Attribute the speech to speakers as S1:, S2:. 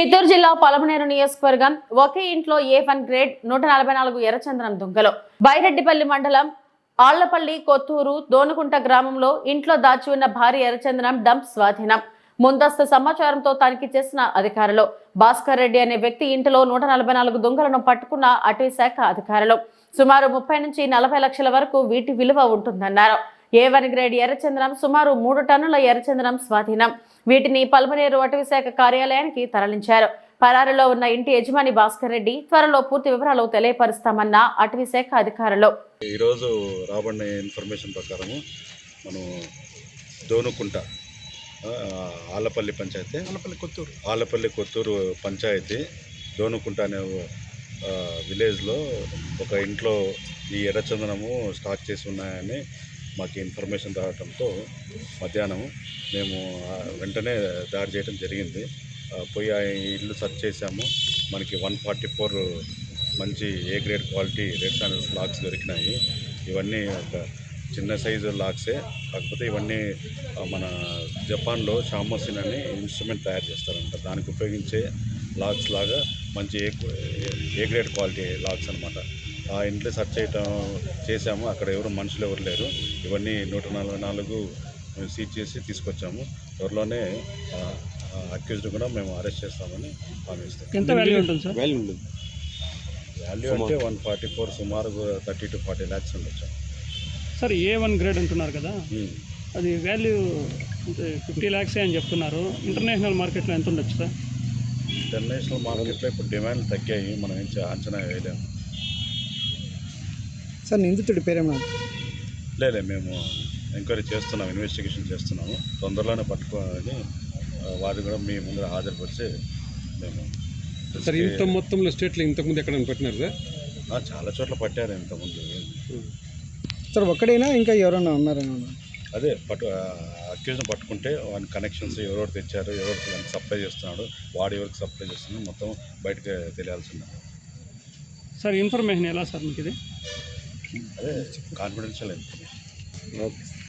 S1: చిత్తూరు జిల్లా పలమనేరు నియోజకవర్గం ఒకే ఇంట్లో ఏ వన్ గ్రేడ్ నూట నలభై నాలుగు ఎర్రచందనం దుంగలు. బైరెడ్డిపల్లి మండలం ఆళ్ళపల్లి కొత్తూరు దోనుకుంట గ్రామంలో ఇంట్లో దాచి ఉన్న భారీ ఎర్రచందనం డంప్ స్వాధీనం. ముందస్తు సమాచారంతో తనిఖీ చేసిన అధికారులు. భాస్కర్ రెడ్డి అనే వ్యక్తి ఇంటిలో నూట నలభై నాలుగు దుంగలను పట్టుకున్న అటవీ శాఖ అధికారులు. సుమారు ముప్పై నుంచి నలభై లక్షల వరకు వీటి విలువ ఉంటుందన్నారు. ఏ వన్ గ్రేడ్ ఎర్రచందనం? సుమారు మూడు టన్నుల ఎర్రచందనం స్వాధీనం. వీటిని పల్మనేరు అటవీశాఖ కార్యాలయానికి తరలించారు. పరారులో ఉన్న ఇంటి యజమాని భాస్కర్ రెడ్డి త్వరలో పూర్తి వివరాలు తెలియపరుస్తామన్న అటవీశాఖ అధికారులు.
S2: ఈరోజు రాబడిన ఇన్ఫర్మేషన్ ప్రకారము మనం దోనుకుంట ఆలపల్లి పంచాయతీ
S3: ఆలపల్లి కొత్తూరు
S2: ఆలపల్లి కొత్తూరు పంచాయతీ దోనుకుంట అనే విలేజ్లో ఒక ఇంట్లో ఈ ఎర్రచందనము స్టాక్ చేసి ఉన్నాయని మాకు ఇన్ఫర్మేషన్ రావడంతో మధ్యాహ్నం మేము వెంటనే దాడి చేయడం జరిగింది. పోయి ఆ ఇల్లు సెర్చ్ చేసాము మనకి వన్ ఫార్టీ ఫోర్ మంచి A grade quality red sandals logs దొరికినాయి. ఇవన్నీ ఒక చిన్న సైజు లాక్సే. కాకపోతే ఇవన్నీ మన జపాన్లో షామోసిన్ అని ఇన్స్ట్రుమెంట్ తయారు చేస్తారంట. దానికి ఉపయోగించే లాక్స్ లాగా మంచి A A grade quality logs అనమాట ఆ ఇంట్లో సెర్చ్ చేయటం చేసాము అక్కడ ఎవరు మనుషులు ఎవరు లేరు. ఇవన్నీ నూట నలభై నాలుగు సీజ్ చేసి తీసుకొచ్చాము. త్వరలోనే అక్యూజ్డ్ కూడా మేము అరెస్ట్ చేస్తామని హామీ
S3: ఎంత వాల్యూ ఉంటుంది సార్?
S2: వాల్యూ వాల్యూ అంటే వన్ ఫార్టీ ఫోర్ సుమారు థర్టీ టు ఫార్టీ ల్యాక్స్ ఉండొచ్చు.
S3: సార్ ఏ వన్ గ్రేడ్ అంటున్నారు కదా?
S2: ఉమ్.
S3: అది వాల్యూ ఫిఫ్టీ ల్యాక్సే అని చెప్తున్నారు. ఇంటర్నేషనల్ మార్కెట్లో ఎంత ఉండొచ్చు సార్?
S2: ఇంటర్నేషనల్ మార్కెట్లో ఇప్పుడు డిమాండ్ తగ్గాయి. మనం ఏం అంచనా వేయలేము.
S4: సార్ నిందితుడి పేరేమన్నా
S2: లేదు మేము ఎంక్వైరీ చేస్తున్నాం ఇన్వెస్టిగేషన్ చేస్తున్నాము. తొందరలోనే పట్టుకోవాలని వారు కూడా మీ ముందు హాజరుపరిచి మేము
S5: సార్ ఇంత మొత్తంలో స్టేట్లో ఇంతకుముందు ఎక్కడ పెట్టినారు సార్?
S2: ఆ, చాలా చోట్ల పట్టారు ఇంతకుముందు.
S4: సార్ ఒక్కడైనా ఇంకా ఎవరైనా ఉన్నారేమో
S2: అదే పట్టు అక్యూజ్ని పట్టుకుంటే వాని కనెక్షన్స్ ఎవరెవరు తెచ్చారు ఎవరు సప్లై చేస్తున్నాడు వాడు ఎవరికి సప్లై చేస్తున్నాడు మొత్తం బయటకు తెలియాల్సిందే
S3: సార్ ఇన్ఫర్మేషన్ ఎలా సార్ మీకు ఇది
S2: అదే కాన్ఫిడెన్షియల్ ఇన్ఫర్మేషన్
S4: ఓకే